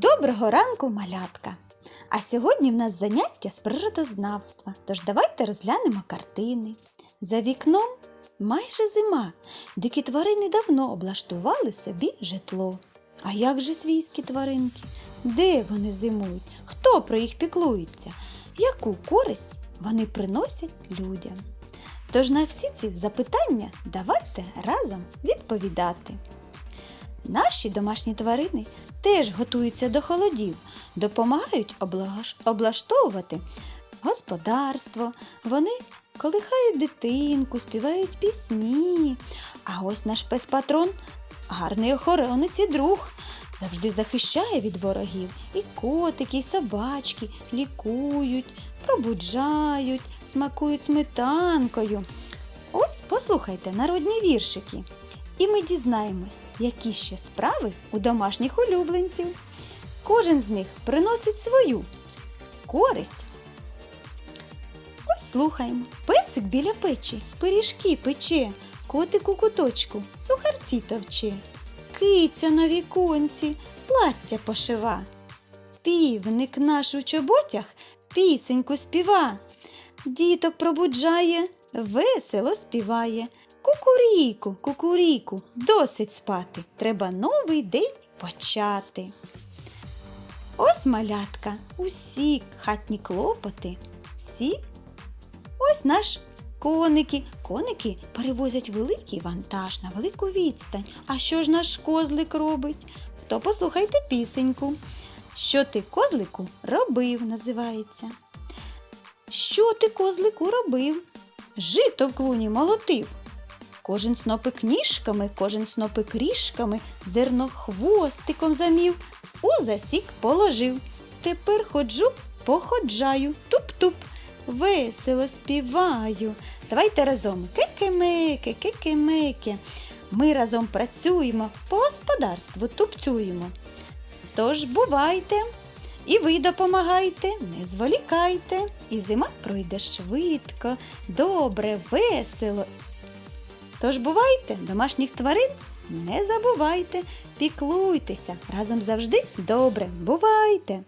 Доброго ранку, малятка! А сьогодні в нас заняття з природознавства, тож давайте розглянемо картини. За вікном майже зима, дикі тварини давно облаштували собі житло. А як же свійські тваринки? Де вони зимують? Хто про їх піклується? Яку користь вони приносять людям? Тож на всі ці запитання давайте разом відповідати. Наші домашні тварини теж готуються до холодів, допомагають облаш- облаштовувати господарство. Вони колихають дитинку, співають пісні. А ось наш пес-патрон гарний охоронець і друг. Завжди захищає від ворогів. І котики, і собачки лікують, пробуджають, смакують сметанкою. Ось послухайте народні віршики. І ми дізнаємось, які ще справи у домашніх улюбленців. Кожен з них приносить свою користь. Ось слухаємо. Песик біля печі, пиріжки пече, котик у куточку, сухарці товче, киця на віконці, плаття пошива. Півник наш у чоботях пісеньку співа. Діток пробуджає, весело співає. Кукуріку, кукуріку, досить спати. Треба новий день почати. Ось малятка, усі хатні клопоти, всі. Ось наш коники. Коники перевозять великий вантаж на велику відстань. А що ж наш козлик робить? То послухайте пісеньку. Що ти, козлику, робив, називається. Що ти, козлику, робив? Жито в клуні молотив. Кожен снопик ніжками, кожен снопик ріжками, зерно хвостиком замів, у засік положив. Тепер ходжу, походжаю, туп-туп, весело співаю. Давайте разом кики-мики, кики-мики. Ми разом працюємо, по господарству тупцюємо. Тож бувайте, і ви допомагайте, не зволікайте, і зима пройде швидко, добре, весело Тож бувайте, домашніх тварин не забувайте, піклуйтеся разом завжди добре. Бувайте!